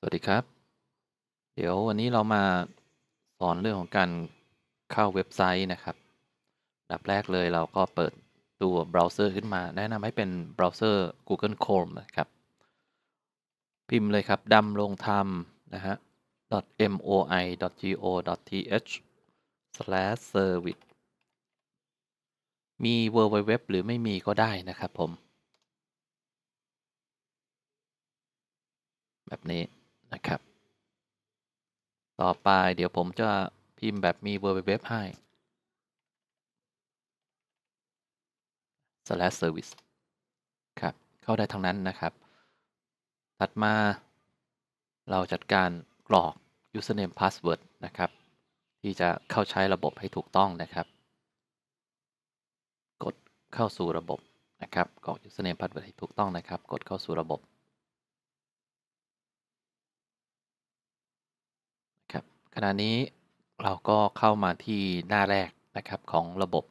สวัสดีครับ เดี๋ยววันนี้เรามาสอนเรื่องของการเข้าเว็บไซต์นะครับดับแรกเลยเราก็เปิดตัวเบราว์เซอร์ขึ้นมา แนะนำให้เป็นเบราว์เซอร์ Google Chrome นะครับ พิมพ์เลยครับดำรงธรรมนะฮะ .moi.go.th slash service มี www หรือไม่มีก็ได้นะครับผม แบบนี้ นะครับ ต่อไปเดี๋ยวผมจะพิมพ์แบบมี www ให้ slash service ครับ เข้าได้ทั้งนั้นนะครับ ถัดมาเราจัดการกรอก username password นะครับ ที่จะเข้าใช้ระบบให้ถูกต้องนะครับ กดเข้าสู่ระบบนะครับกรอก username password ให้ถูกต้องนะครับ กดเข้าสู่ระบบ ครับข ณะนี้เราก็เข้ามาที่หน้าแรกนะครับของระบบ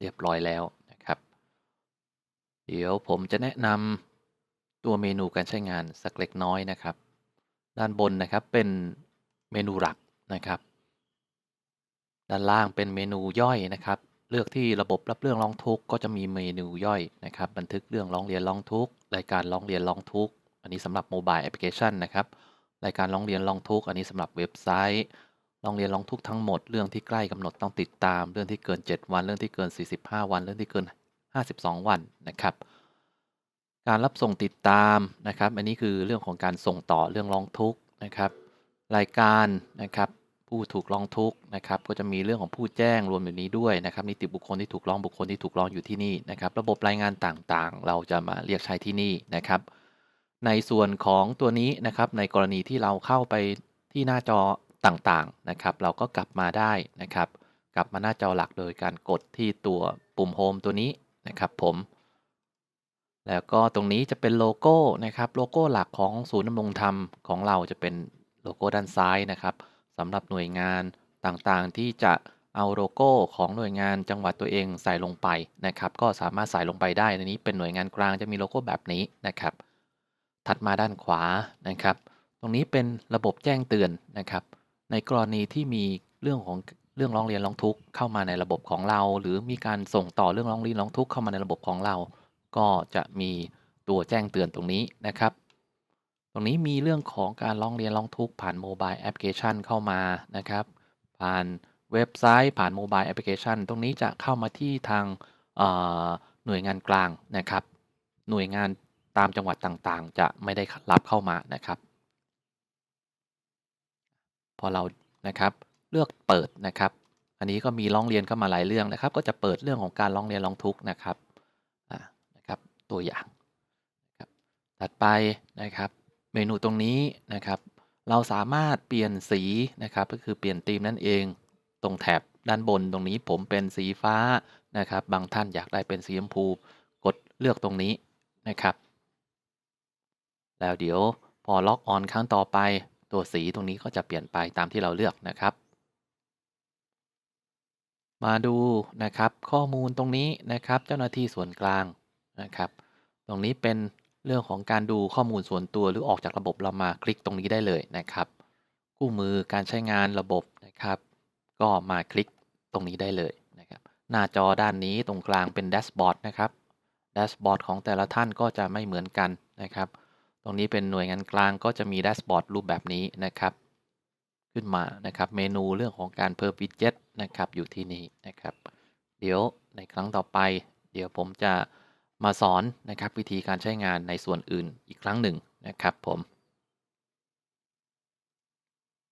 เรียบร้อยแล้วนะครับ เดี๋ยวผมจะแนะนำตัวเมนูการใช้งานสักเล็กน้อยนะครับ ด้านบนนะครับเป็นเมนูหลักนะครับ ด้านล่างเป็นเมนูย่อยนะครับ เลือกที่ระบบรับเรื่องร้องทุกข์ก็จะมีเมนูย่อยนะครับ บันทึกเรื่องร้องเรียนร้องทุกข์รายการร้องเรียนร้องทุกข์อันนี้สำหรับโมบายแอปพลิเคชันนะครับรายการร้องเรียนร้องทุกข์อันนี้สำหรับเว็บไซต์ ร้องเรียนร้องทุกทั้งหมดเรื่องที่ใกล้กำหนดต้องติดตาม เรื่องที่เกิน 7 วันเรื่องที่เกิน 45 วันเรื่องที่เกิน 52 วันนะครับ การรับส่งติดตามนะครับ อันนี้คือเรื่องของการส่งต่อเรื่องร้องทุกข์นะครับ รายการนะครับผู้ถูกร้องทุกข์นะครับ ก็จะมีเรื่องของผู้แจ้งรวมอยู่นี้ด้วยนะครับนิติบุคคลที่ถูกร้องบุคคลที่ถูกร้องอยู่ที่นี่นะครับ ระบบรายงานต่างๆ เราจะมาเรียกใช้ที่นี่นะครับ ในส่วนของตัวนี้นะครับ ในกรณีที่เราเข้าไปที่หน้าจอ ต่างๆนะครับ เราก็กลับมาได้นะครับ กลับมาหน้าจอหลักโดยการกดที่ตัวปุ่มโฮมตัวนี้นะครับผม แล้วก็ตรงนี้จะเป็นโลโก้นะครับ โลโก้หลักของศูนย์ดำรงธรรมของเราจะเป็นโลโก้ด้านซ้ายนะครับสำหรับหน่วยงานต่างๆ ที่จะเอาโลโก้ของหน่วยงานจังหวัดตัวเองใส่ลงไปนะครับ ก็สามารถใส่ลงไปได้ในนี้เป็นหน่วยงานกลางจะมีโลโก้แบบนี้นะครับ ถัดมาด้านขวานะครับ ตรงนี้เป็นระบบแจ้งเตือนนะครับ ในกรณีที่มีเรื่องของเรื่องร้องเรียนร้องทุกข์เข้ามาในระบบของเรา หรือมีการส่งต่อเรื่องร้องเรียนร้องทุกข์เข้ามาในระบบของเรา ก็จะมีตัวแจ้งเตือนตรงนี้นะครับ ตรงนี้มีเรื่องของการร้องเรียนร้องทุกข์ผ่านโมบายแอปพลิเคชันเข้ามานะครับ ผ่านเว็บไซต์ผ่านโมบายแอปพลิเคชันตรงนี้จะเข้ามาที่ทางหน่วยงานกลางนะครับ หน่วยงานตามจังหวัดต่างๆ จะไม่ได้รับเข้ามานะครับ พอเรานะครับเลือกเปิดนะครับ อันนี้ก็มีร้องเรียนเข้ามาหลายเรื่องนะครับ ก็จะเปิดเรื่องของการร้องเรียนร้องทุกข์นะครับนะครับ ตัวอย่างครับถัดไปนะครับ เมนูตรงนี้นะครับ เราสามารถเปลี่ยนสีนะครับ ก็คือเปลี่ยนธีมนั่นเองตรงแถบด้านบนตรงนี้ผมเป็นสีฟ้านะครับ บางท่านอยากได้เป็นสีชมพู กดเลือกตรงนี้นะครับ แล้วเดี๋ยวพอล็อกออนครั้งต่อไป ตัวสีตรงนี้ก็จะเปลี่ยนไปตามที่เราเลือกนะครับ มาดูนะครับข้อมูลตรงนี้นะครับเจ้าหน้าที่ส่วนกลางนะครับ ตรงนี้เป็นเรื่องของการดูข้อมูลส่วนตัวหรือออกจากระบบเรามาคลิกตรงนี้ได้เลยนะครับคู่มือการใช้งานระบบนะครับ ก็มาคลิกตรงนี้ได้เลยนะครับหน้าจอด้านนี้ตรงกลางเป็นแดชบอร์ดนะครับแดชบอร์ดของแต่ละท่านก็จะไม่เหมือนกันนะครับ ตรงนี้เป็นหน่วยงานกลางก็จะมีแดชบอร์ดรูปแบบนี้นะครับ ขึ้นมานะครับ เมนูเรื่องของการเพิ่มวิดเจ็ตนะครับอยู่ที่นี่นะครับ เดี๋ยวในครั้งต่อไป เดี๋ยวผมจะมาสอนนะครับวิธีการใช้งานในส่วนอื่นอีกครั้งหนึ่งนะครับผม